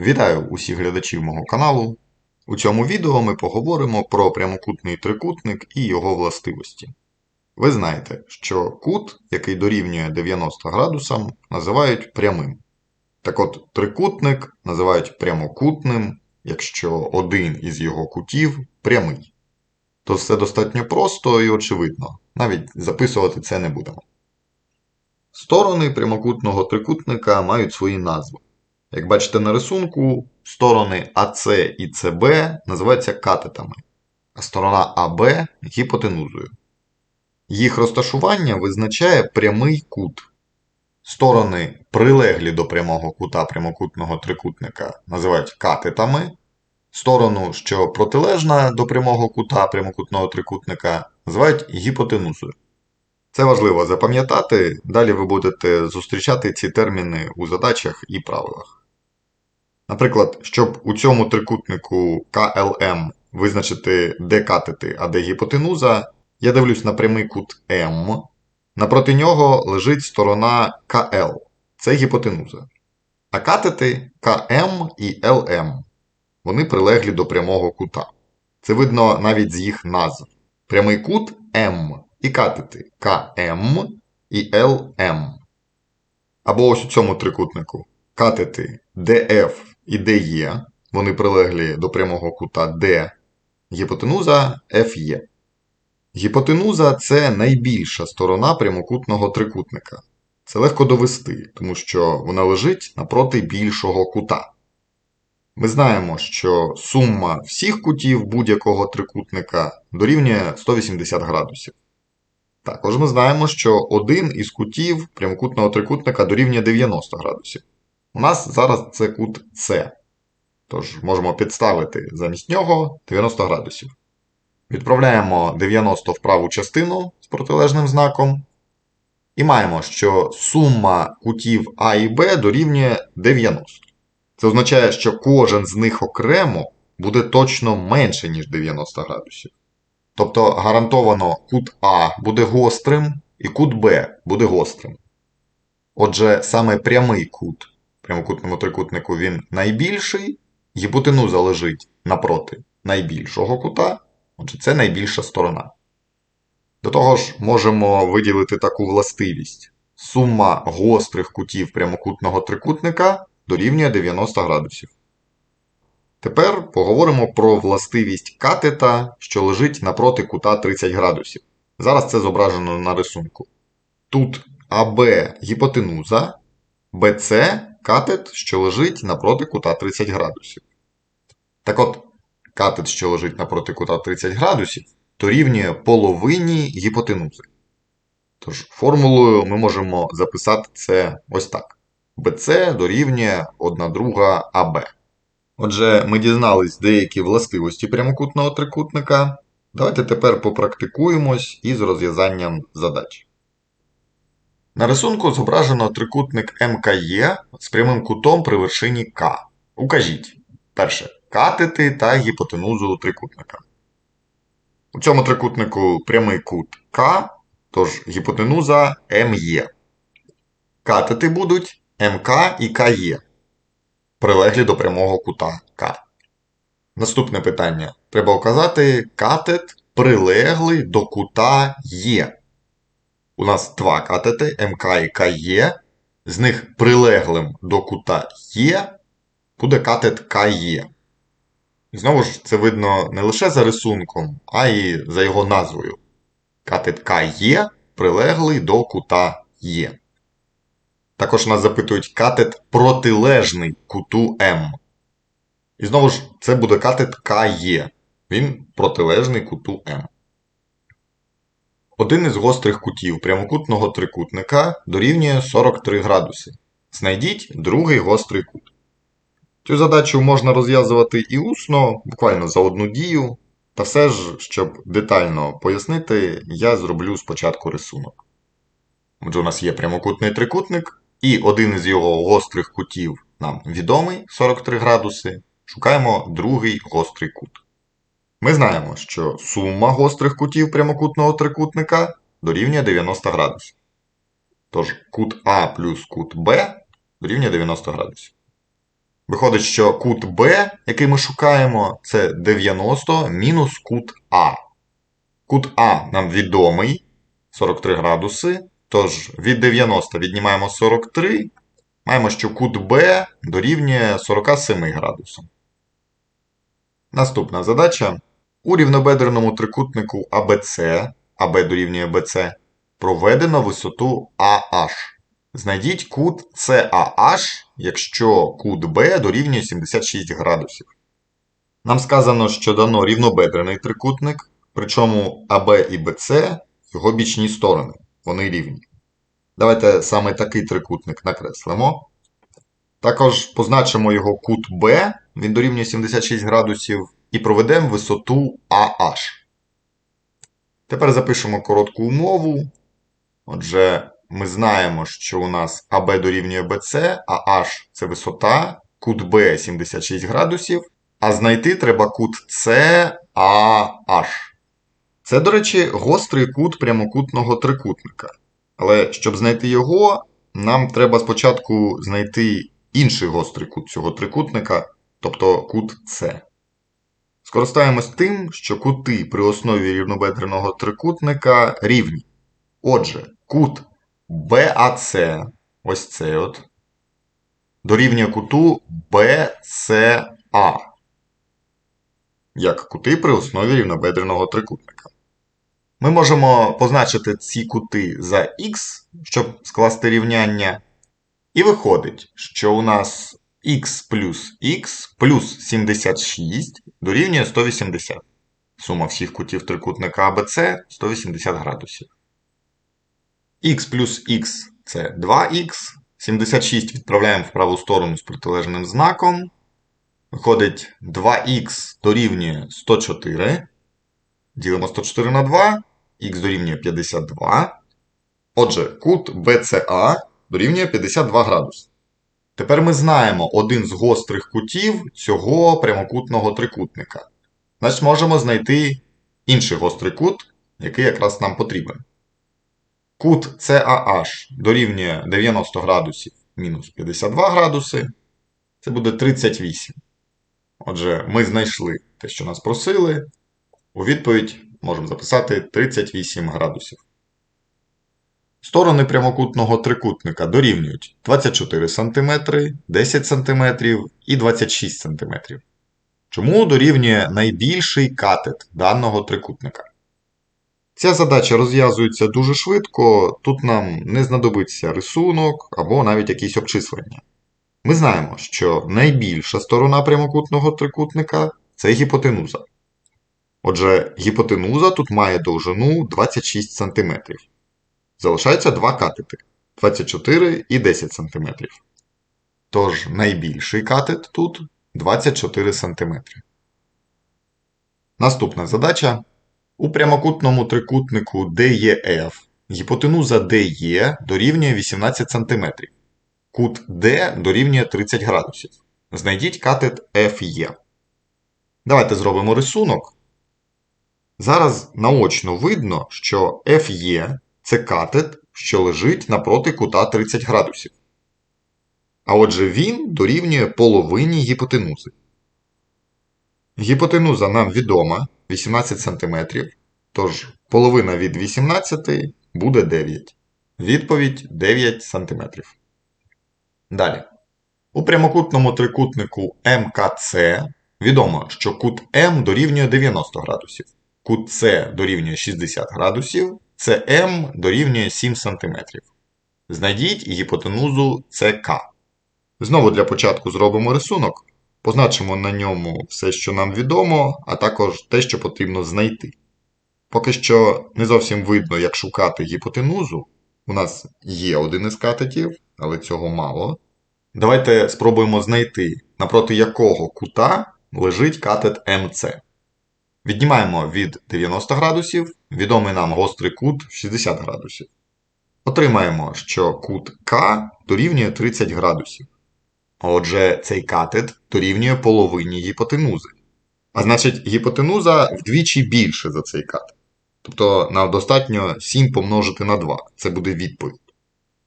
Вітаю усіх глядачів мого каналу. У цьому відео ми поговоримо про прямокутний трикутник і його властивості. Ви знаєте, що кут, який дорівнює 90 градусам, називають прямим. Так от, трикутник називають прямокутним, якщо один із його кутів прямий. То все достатньо просто і очевидно, навіть записувати це не будемо. Сторони прямокутного трикутника мають свої назви. Як бачите на рисунку, сторони АС і СБ називаються катетами, а сторона АБ гіпотенузою. Їх розташування визначає прямий кут. Сторони, прилеглі до прямого кута прямокутного трикутника, називають катетами. Сторону, що протилежна до прямого кута прямокутного трикутника, називають гіпотенузою. Це важливо запам'ятати, далі ви будете зустрічати ці терміни у задачах і правилах. Наприклад, щоб у цьому трикутнику КЛМ визначити, де катети, а де гіпотенуза, я дивлюсь на прямий кут М. Напроти нього лежить сторона КЛ. Це гіпотенуза. А катети КМ і ЛМ. Вони прилеглі до прямого кута. Це видно навіть з їх назв. Прямий кут М і катети КМ і ЛМ. Або ось у цьому трикутнику катети DF і DE, вони прилеглі до прямого кута D, гіпотенуза FE. Гіпотенуза це найбільша сторона прямокутного трикутника. Це легко довести, тому що вона лежить напроти більшого кута. Ми знаємо, що сума всіх кутів будь-якого трикутника дорівнює 180 градусів. Також ми знаємо, що один із кутів прямокутного трикутника дорівнює 90 градусів. У нас зараз це кут С. Тож можемо підставити замість нього 90 градусів. Відправляємо 90 в праву частину з протилежним знаком. І маємо, що сума кутів А і Б дорівнює 90. Це означає, що кожен з них окремо буде точно менше, ніж 90 градусів. Тобто гарантовано кут А буде гострим і кут Б буде гострим. Отже, саме прямий кут прямокутному трикутнику він найбільший, гіпотенуза лежить напроти найбільшого кута, отже, це найбільша сторона. До того ж, можемо виділити таку властивість. Сума гострих кутів прямокутного трикутника дорівнює 90 градусів. Тепер поговоримо про властивість катета, що лежить напроти кута 30 градусів. Зараз це зображено на рисунку. Тут АБ гіпотенуза, БЦ катет, що лежить напроти кута 30 градусів. Так от, катет, що лежить напроти кута 30 градусів, дорівнює половині гіпотенузи. Тож, формулою ми можемо записати це ось так. BC дорівнює 1 друга АБ. Отже, ми дізнались деякі властивості прямокутного трикутника. Давайте тепер попрактикуємось із розв'язанням задач. На рисунку зображено трикутник МКЕ з прямим кутом при вершині К. Укажіть. Перше. Катети та гіпотенузу трикутника. У цьому трикутнику прямий кут К, тож гіпотенуза МЄ. Катети будуть МК і КЕ, прилеглі до прямого кута К. Наступне питання. Треба указати катет прилеглий до кута Є. У нас два катети МК і КЕ. З них прилеглим до кута Є буде катет КЕ. І знову ж це видно не лише за рисунком, а й за його назвою. Катет КЕ прилеглий до кута Є. Також нас запитують катет протилежний куту М. І знову ж, це буде катет КЕ. Він протилежний куту М. Один із гострих кутів прямокутного трикутника дорівнює 43 градуси. Знайдіть другий гострий кут. Цю задачу можна розв'язувати і усно, буквально за одну дію. Та все ж, щоб детально пояснити, я зроблю спочатку рисунок. Отже, у нас є прямокутний трикутник, і один із його гострих кутів нам відомий 43 градуси. Шукаємо другий гострий кут. Ми знаємо, що сума гострих кутів прямокутного трикутника дорівнює 90 градусів. Тож кут А плюс кут Б дорівнює 90 градусів. Виходить, що кут Б, який ми шукаємо, це 90 мінус кут А. Кут А нам відомий 43 градуси. Тож від 90 віднімаємо 43. Маємо, що кут Б дорівнює 47 градусам. Наступна задача. У рівнобедреному трикутнику АБЦ, АБ дорівнює БЦ, проведено висоту AH. Знайдіть кут CAH, якщо кут Б дорівнює 76 градусів. Нам сказано, що дано рівнобедрений трикутник, причому АБ і БЦ його бічні сторони. Вони рівні. Давайте саме такий трикутник накреслимо. Також позначимо його кут Б, він дорівнює 76 градусів, і проведемо висоту AH. Тепер запишемо коротку умову. Отже, ми знаємо, що у нас АБ дорівнює БЦ, а H це висота, кут Б 76 градусів, а знайти треба кут CAH. Це, до речі, гострий кут прямокутного трикутника. Але щоб знайти його, нам треба спочатку знайти інший гострий кут цього трикутника, тобто кут С. Скористаємось тим, що кути при основі рівнобедреного трикутника рівні. Отже, кут BAC, ось цей от, дорівнює куту BCA, як кути при основі рівнобедреного трикутника. Ми можемо позначити ці кути за х, щоб скласти рівняння. І виходить, що у нас х плюс х плюс 76 дорівнює 180. Сума всіх кутів трикутника ABC 180 градусів. х плюс х це 2х. 76 відправляємо в праву сторону з протилежним знаком. Виходить 2х дорівнює 104. Ділимо 104 на 2, х дорівнює 52. Отже, кут BCA дорівнює 52 градуси. Тепер ми знаємо один з гострих кутів цього прямокутного трикутника. Значить, можемо знайти інший гострий кут, який якраз нам потрібен. Кут CAH дорівнює 90 градусів мінус 52 градуси. Це буде 38. Отже, ми знайшли те, що нас просили. У відповідь можемо записати 38 градусів. Сторони прямокутного трикутника дорівнюють 24 см, 10 см і 26 см. Чому дорівнює найбільший катет даного трикутника? Ця задача розв'язується дуже швидко, тут нам не знадобиться рисунок або навіть якісь обчислення. Ми знаємо, що найбільша сторона прямокутного трикутника це гіпотенуза. Отже, гіпотенуза тут має довжину 26 см. Залишається два катети 24 і 10 см. Тож найбільший катет тут 24 см. Наступна задача. У прямокутному трикутнику DEF гіпотенуза DE дорівнює 18 см. Кут D дорівнює 30 градусів. Знайдіть катет FE. Давайте зробимо рисунок. Зараз наочно видно, що FE це катет, що лежить напроти кута 30 градусів. А отже, він дорівнює половині гіпотенузи. Гіпотенуза нам відома 18 см, тож половина від 18 буде 9. Відповідь 9 см. Далі. У прямокутному трикутнику МКЦ відомо, що кут М дорівнює 90 градусів, кут дорівнює 60 градусів, СМ дорівнює 7 см. Знайдіть гіпотенузу СК. Знову для початку зробимо рисунок. Позначимо на ньому все, що нам відомо, а також те, що потрібно знайти. Поки що не зовсім видно, як шукати гіпотенузу. У нас є один із катетів, але цього мало. Давайте спробуємо знайти, напроти якого кута лежить катет МЦ. Віднімаємо від 90 градусів, відомий нам гострий кут 60 градусів. Отримаємо, що кут К дорівнює 30 градусів. Отже, цей катет дорівнює половині гіпотенузи. А значить, гіпотенуза вдвічі більше за цей катет. Тобто нам достатньо 7 помножити на 2. Це буде відповідь.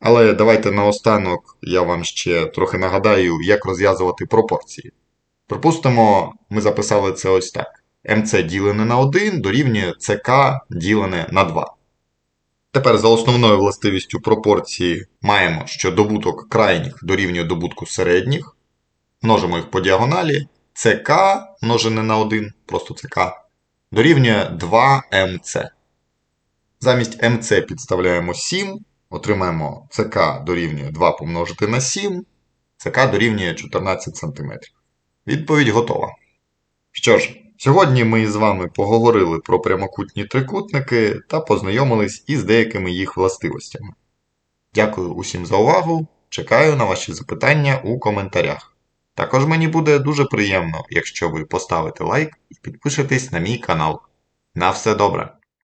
Але давайте наостанок я вам ще трохи нагадаю, як розв'язувати пропорції. Припустимо, ми записали це ось так. МЦ ділене на 1 дорівнює ЦК ділене на 2. Тепер за основною властивістю пропорції маємо, що добуток крайніх дорівнює добутку середніх. Множимо їх по діагоналі. ЦК множене на 1, просто ЦК, дорівнює 2МЦ. Замість МЦ підставляємо 7, отримаємо ЦК дорівнює 2 помножити на 7, ЦК дорівнює 14 см. Відповідь готова. Що ж, сьогодні ми з вами поговорили про прямокутні трикутники та познайомились із деякими їх властивостями. Дякую усім за увагу. Чекаю на ваші запитання у коментарях. Також мені буде дуже приємно, якщо ви поставите лайк і підпишетесь на мій канал. На все добре!